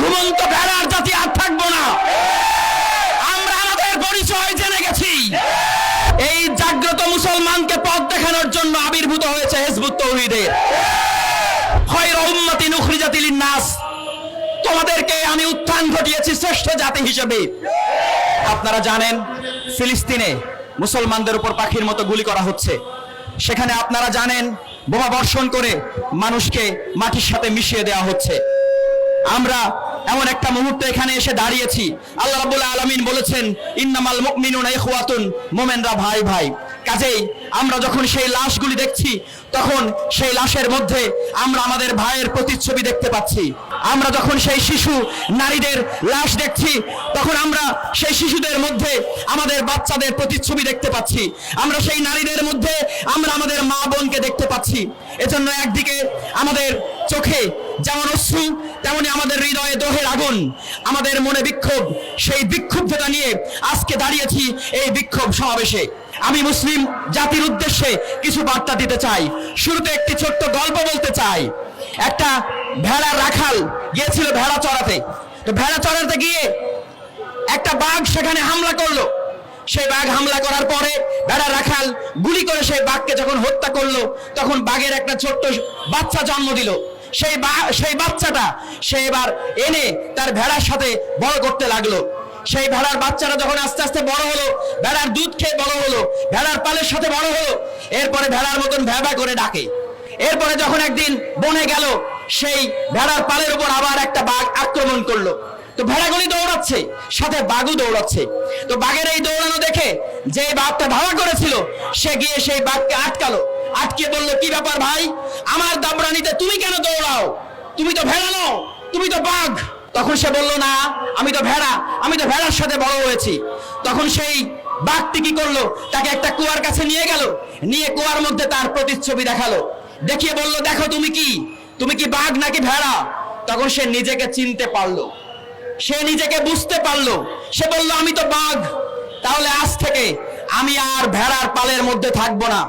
ঘুমন্ত ভেড়ার জাতি আর থাকব না। আমরা আমাদের পরিচয় জেনে গেছি। এই জাগ্রত মুসলমানকে পথ দেখানোর জন্য আবির্ভূত হয়েছে হেজবুত তৌহিদের লিন্নাস। তোমাদেরকে আমি উত্থান ঘটিয়েছি শ্রেষ্ঠ জাতি হিসেবে। আপনারা জানেন, ফিলিস্তিনে মুসলমানদের উপর পাখির মতো গুলি করা হচ্ছে। সেখানে আপনারা জানেন, বোমা বর্ষণ করে মানুষকে মাটির সাথে মিশিয়ে দেওয়া হচ্ছে। আমরা এমন একটা মুহূর্তে এখানে এসে দাঁড়িয়েছি। আল্লাহ রাব্বুল আলমিন বলেছেন, ইন্নামাল মুমিনুনা ইখওয়াতুন মোমেনরা ভাই ভাই। কাজেই আমরা যখন সেই লাশগুলি দেখছি, তখন সেই লাশের মধ্যে আমরা আমাদের ভাইয়ের প্রতিচ্ছবি দেখতে পাচ্ছি। আমরা যখন সেই শিশু, নারীদের লাশ দেখছি, তখন আমরা সেই শিশুদের মধ্যে আমাদের বাচ্চাদের প্রতিচ্ছবি দেখতে পাচ্ছি। আমরা সেই নারীদের মধ্যে আমরা আমাদের মা বোনকে দেখতে পাচ্ছি। এজন্য একদিকে আমাদের চোখে যেমন অশ্রু, তেমনি আমাদের হৃদয়ে দোহের আগুন, আমাদের মনে বিক্ষোভ, সেই বিক্ষুব্ধতা নিয়ে আজকে দাঁড়িয়েছি এই বিক্ষোভ সমাবেশে। আমি মুসলিম জাতির উদ্দেশ্যে কিছু বার্তা দিতে চাই। শুরুতে একটি ছোট্ট গল্প বলতে চাই। একটা ভেড়া রাখাল গিয়েছিল ভেড়া চড়াতে। তো ভেড়া চড়াতে গিয়ে একটা বাঘ সেখানে হামলা করল। সেই বাঘ হামলা করার পরে ভেড়া রাখাল গুলি করে সেই বাঘকে যখন হত্যা করল, তখন বাঘের একটা ছোট্ট বাচ্চা জন্ম দিল। সেই সেই বাচ্চাটা সে এবার এনে তার ভেড়ার সাথে বড় করতে লাগল। সেই ভেড়ার বাচ্চাটা যখন আস্তে আস্তে বড় হলো, ভেড়ার দুধ খেয়ে বড় হলো, ভেড়ার পালের সাথে বড় হলো, এরপরে ভেড়ার মতন ভ্যাবা করে ডাকে। এরপরে যখন একদিন বনে গেল, সেই ভেড়ার পালের উপর আবার একটা বাঘ আক্রমণ করল। তো ভেড়াগুলি দৌড়াচ্ছে, সাথে বাঘও দৌড়াচ্ছে। তো বাঘের এই দৌড়ানো দেখে যে বাঘটা ধাওয়া করেছিল, সে গিয়ে সেই বাঘকে আটকালো। আটকে বলল, কি ব্যাপার ভাই? আমার দাবরানিতে তুমি কেন দৌড়াও তুমি তো ভেড়া নও, তুমি তো বাঘ। তখন সে বলল, না, আমি তো ভেড়া, আমি তো ভেড়ার সাথে বড় হয়েছি। তখন সেই বাঘটি কি করল? তাকে একটা কুয়ার কাছে নিয়ে গেল, নিয়ে কুয়ার মধ্যে তার প্রতিচ্ছবি দেখাল। দেখিয়ে বলল, দেখো, তুমি কি? তুমি কি বাঘ নাকি ভেড়া? তখন সে নিজেকে চিনতে পারল। সে নিজেকে বুঝতে পারল। সে বলল, আমি তো বাঘ। তাহলে আজ থেকে আমি আর ভেড়ার পালের মধ্যে থাকব না।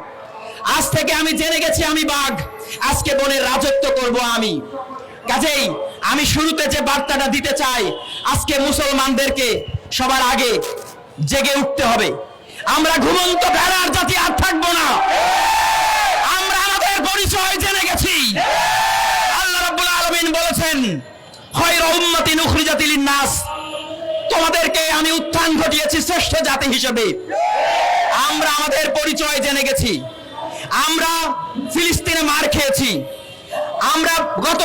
আজ থেকে আমি জেনে গেছি আমি বাঘ। আজকে বনের রাজত্ব করব আমি। কাজেই আমি শুরুতে যে বার্তাটা দিতে চাই, আজকে মুসলমানদেরকে সবার আগে জেগে উঠতে হবে। আমরা ঘুমন্ত ভেড়ার জাতি আর থাকব না। আমরা আমাদের পরিচয় জেনে গেছি। আল্লাহ রাব্বুল আলামিন বলেছেন, খয়র উম্মতি নুখরিজাতি লিন্নাস। তোমাদেরকে আমি উত্থান ঘটিয়েছি শ্রেষ্ঠ জাতি হিসেবে। আমরা আমাদের পরিচয় জেনে গেছি। আমরা ফিলিস্তিনে মার খেয়েছি। আমরা গত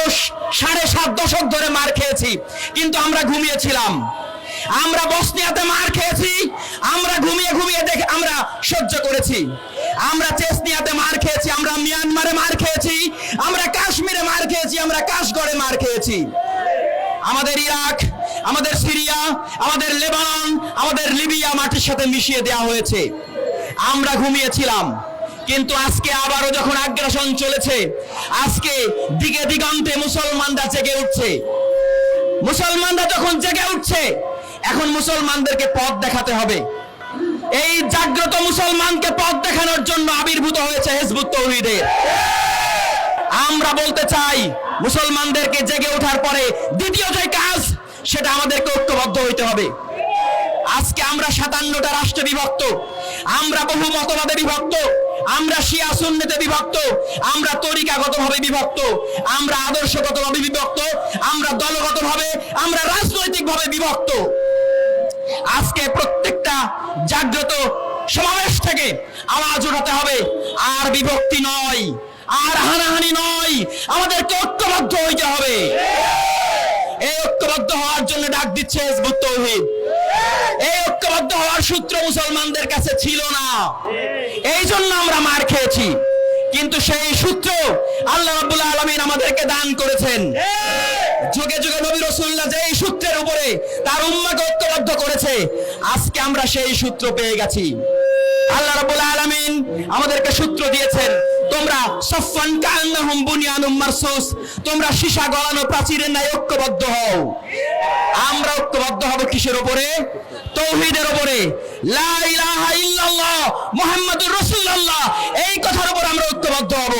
সাড়ে সাত দশক ধরে মার খেয়েছি, কিন্তু আমরা ঘুমিয়েছিলাম। আমরা বসনিয়াতে মার খেয়েছি, আমরা ঘুমিয়ে ঘুমিয়ে দেখে আমরা সহ্য করেছি। আমরা চেসনিয়াতে মার খেয়েছি, আমরা মিয়ানমারে মার খেয়েছি, আমরা কাশ্মীরে মার খেয়েছি, আমরা কাশগড়ে মার খেয়েছি। আমাদের ইরাক, আমাদের সিরিয়া, আমাদের লেবানন, আমাদের লিবিয়া মাটির সাথে মিশিয়ে দেওয়া হয়েছে। আমরা ঘুমিয়েছিলাম। কিন্তু আজকে আবারও যখন আগ্রাসন চলেছে, আজকে দিকে দিগন্তে মুসলমানরা জেগে উঠছে। মুসলমানরা যখন জেগে উঠছে, এখন মুসলমানদেরকে পথ দেখাতে হবে। এই জাগ্রত মুসলমানকে পথ দেখানোর জন্য আবির্ভূত হয়েছে হেজবুত তৌহিদের আমরা বলতে চাই, মুসলমানদেরকে জেগে ওঠার পরে দ্বিতীয় যে কাজ, সেটা আমাদেরকে ঐক্যবদ্ধ হইতে হবে। আজকে আমরা সাতান্নটা রাষ্ট্রে বিভক্ত আমরা বহু মতবাদে বিভক্ত আমরা শিয়া সুন্নিতে বিভক্ত, আমরা তরিকাগতভাবে বিভক্ত, আমরা আদর্শগতভাবে বিভক্ত, আমরা দলগতভাবে, আমরা রাজনৈতিকভাবে বিভক্ত। আজকে প্রত্যেকটা জাগ্রত সমাবেশ থেকে আওয়াজ উঠাতে হবে, আর বিভক্তি নয়, আর হানাহানি নয়, আমাদেরকে ঐক্যবদ্ধ হইতে হবে। এই ঐক্যবদ্ধ হওয়ার জন্য ডাক দিচ্ছে হিজবুত তৌহিদ। এই ঐক্যবদ্ধ হওয়ার সূত্র মুসলমানদের কাছে ছিল না। এই জন্য আমরা মার খেয়েছি। কিন্তু সেই সূত্র আল্লাহ রাব্বুল আলামিন আমাদেরকে দান করেছেন। যুগে যুগে নবী রাসূলুল্লাহ যেই সূত্রের উপরে তার উম্মাকে ঐক্যবদ্ধ করেছে আজকে আমরা সেই সূত্র পেয়ে গেছি। আল্লাহ রাব্বুল আলামিন আমাদেরকে সূত্র দিয়েছেন তোমরা সফান কান্নাহুম বুনিয়ানুম মারসুস তোমরা সীসা গলানো প্রাচীরের ন্যায় ঐক্যবদ্ধ হও। আমরা ঐক্যবদ্ধ হব কিসের উপরে? তৌহিদের উপরে। মুহাম্মাদুর রসুল্লাহ এই কথার উপর আমরা ঐক্যবদ্ধ হব।